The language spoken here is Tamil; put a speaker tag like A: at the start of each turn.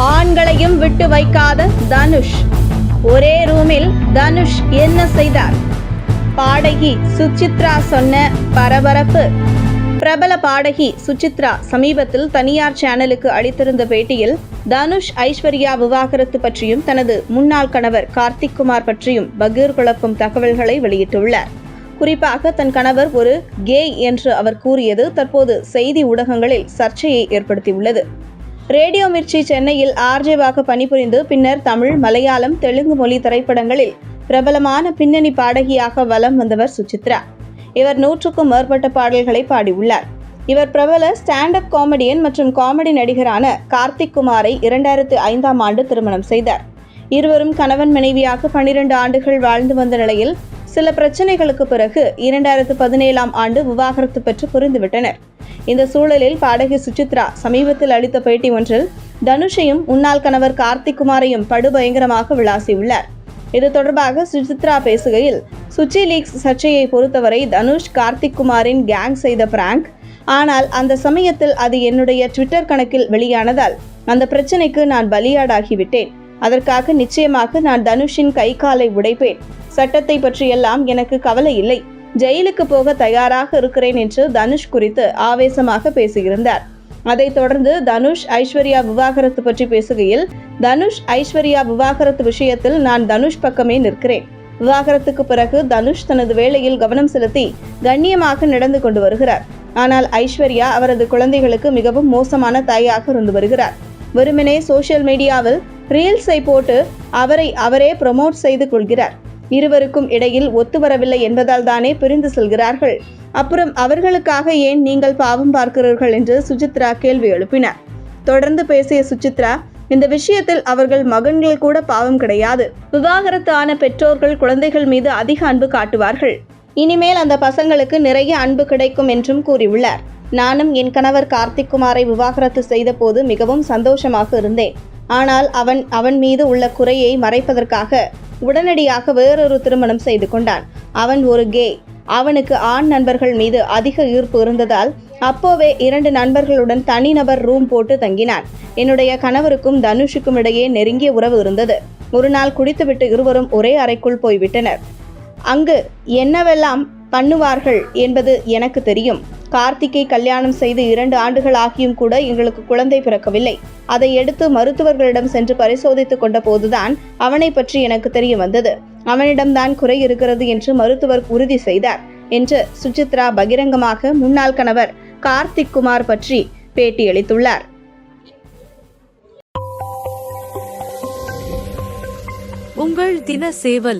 A: ஆண்களையும் விட்டு வைக்காத தனுஷ். ஒரே ரூமில் தனுஷ் என்ன செய்தார்? பாடகி சுச்சித்ரா சொன்ன பரபரப்பு. பிரபல பாடகி சுச்சித்ரா சமீபத்தில் தனியார் சேனலுக்கு அளித்திருந்த பேட்டியில் தனுஷ் ஐஸ்வர்யா விவாகரத்து பற்றியும் தனது முன்னாள் கணவர் கார்த்திக் குமார் பற்றியும் பகீர் குழப்பும் தகவல்களை வெளியிட்டுள்ளார். குறிப்பாக தன் கணவர் ஒரு கேய் என்று அவர் கூறியது தற்போது செய்தி ஊடகங்களில் சர்ச்சையை ஏற்படுத்தியுள்ளது. ரேடியோ மிர்ச்சி சென்னையில் ஆர்ஜேவாக பணிபுரிந்து பின்னர் தமிழ் மலையாளம் தெலுங்கு மொழி திரைப்படங்களில் பிரபலமான பின்னணி பாடகியாக வலம் வந்தவர் சுசித்ரா. இவர் நூற்றுக்கும் மேற்பட்ட பாடல்களை பாடியுள்ளார். இவர் பிரபல ஸ்டாண்ட் அப் காமெடியன் மற்றும் காமெடி நடிகரான கார்த்திக் குமாரை இரண்டாயிரத்து ஐந்தாம் ஆண்டு திருமணம் செய்தார். இருவரும் கணவன் மனைவியாக பன்னிரண்டு ஆண்டுகள் வாழ்ந்து வந்த நிலையில் சில பிரச்சனைகளுக்கு பிறகு இரண்டாயிரத்து பதினேழாம் ஆண்டு விவாகரத்து பெற்று புரிந்துவிட்டனர். இந்த சூழலில் பாடகி சுசித்ரா சமீபத்தில் அளித்த பேட்டி ஒன்றில் தனுஷையும் முன்னாள் கணவர் கார்த்திக் குமாரையும் படுபயங்கரமாக விளாசியுள்ளார். இது தொடர்பாக சுசித்ரா பேசுகையில் சுச்சி லீக்ஸ் சர்ச்சையை பொறுத்தவரை தனுஷ் கார்த்திக் குமாரின் கேங் செய்த பிராங்க். ஆனால் அந்த சமயத்தில் அது என்னுடைய ட்விட்டர் கணக்கில் வெளியானதால் அந்த பிரச்சனைக்கு நான் பலியாடாகிவிட்டேன். அதற்காக நிச்சயமாக நான் தனுஷின் கை காலை உடைப்பேன். சட்டத்தை பற்றியெல்லாம் எனக்கு கவலை இல்லை. ஜெயிலுக்கு போக தயாராக இருக்கிறேன் என்று தனுஷ் குறித்து ஆவேசமாக பேசியிருந்தார். அதைத் தொடர்ந்து தனுஷ் ஐஸ்வர்யா விவாகரத்து பற்றி பேசுகையில் தனுஷ் ஐஸ்வர்யா விவாகரத்து விஷயத்தில் நான் தனுஷ் பக்கமே நிற்கிறேன். விவாகரத்துக்கு பிறகு தனுஷ் தனது வேலையில் கவனம் செலுத்தி கண்ணியமாக நடந்து கொண்டு வருகிறார். ஆனால் ஐஸ்வர்யா அவரது குழந்தைகளுக்கு மிகவும் மோசமான தாயாக இருந்து வருகிறார். வெறுமனே சோஷியல் மீடியாவில் ரீல்ஸை போட்டு அவரை அவரே ப்ரமோட் செய்து கொள்கிறார். இருவருக்கும் இடையில் ஒத்து வரவில்லை என்பதால் தானே பிரிந்து செல்கிறார்கள். அப்புறம் அவர்களுக்காக ஏன் நீங்கள் பாவம் பார்க்கிறீர்கள் என்று சுஜித்ரா கேள்வி எழுப்பினார். தொடர்ந்து பேசிய சுசித்ரா இந்த விஷயத்தில் அவர்கள் மகன்கள் கூட பாவம் கிடையாது. விவாகரத்து ஆன பெற்றோர்கள் குழந்தைகள் மீது அதிக அன்பு காட்டுவார்கள். இனிமேல் அந்த பசங்களுக்கு நிறைய அன்பு கிடைக்கும் என்றும் கூறியுள்ளார். நானும் என் கணவர் கார்த்திக் குமாரை விவாகரத்து செய்த போது மிகவும் சந்தோஷமாக இருந்தேன். ஆனால் அவன் அவன் மீது உள்ள குறையை மறைப்பதற்காக உடனடியாக வேறொரு திருமணம் செய்து கொண்டான். அவன் ஒரு கே. அவனுக்கு ஆண் நண்பர்கள் மீது அதிக ஈர்ப்பு இருந்ததால் அப்போவே இரண்டு நண்பர்களுடன் தனிநபர் ரூம் போட்டு தங்கினான். என்னுடைய கணவருக்கும் தனுஷுக்கும் இடையே நெருங்கிய உறவு இருந்தது. ஒரு நாள் குடித்துவிட்டு இருவரும் ஒரே அறைக்குள் போய்விட்டனர். அங்கு என்னவெல்லாம் பண்ணுவார்கள் என்பது எனக்கு தெரியும். கார்த்திக்கை கல்யாணம் செய்து இரண்டு ஆண்டுகள் ஆகியும் கூட எங்களுக்கு குழந்தை பிறக்கவில்லை. அதை எடுத்து மருத்துவர்களிடம் சென்று பரிசோதித்துக் கொண்ட போதுதான் அவனை பற்றி எனக்கு தெரிய வந்தது. அவனிடம்தான் குறை இருக்கிறது என்று மருத்துவர் உறுதி செய்தார் என்று சுசித்ரா பகிரங்கமாக முன்னாள் கணவர் கார்த்திக் குமார் பற்றி பேட்டியளித்துள்ளார்.
B: உங்கள் தின சேவல்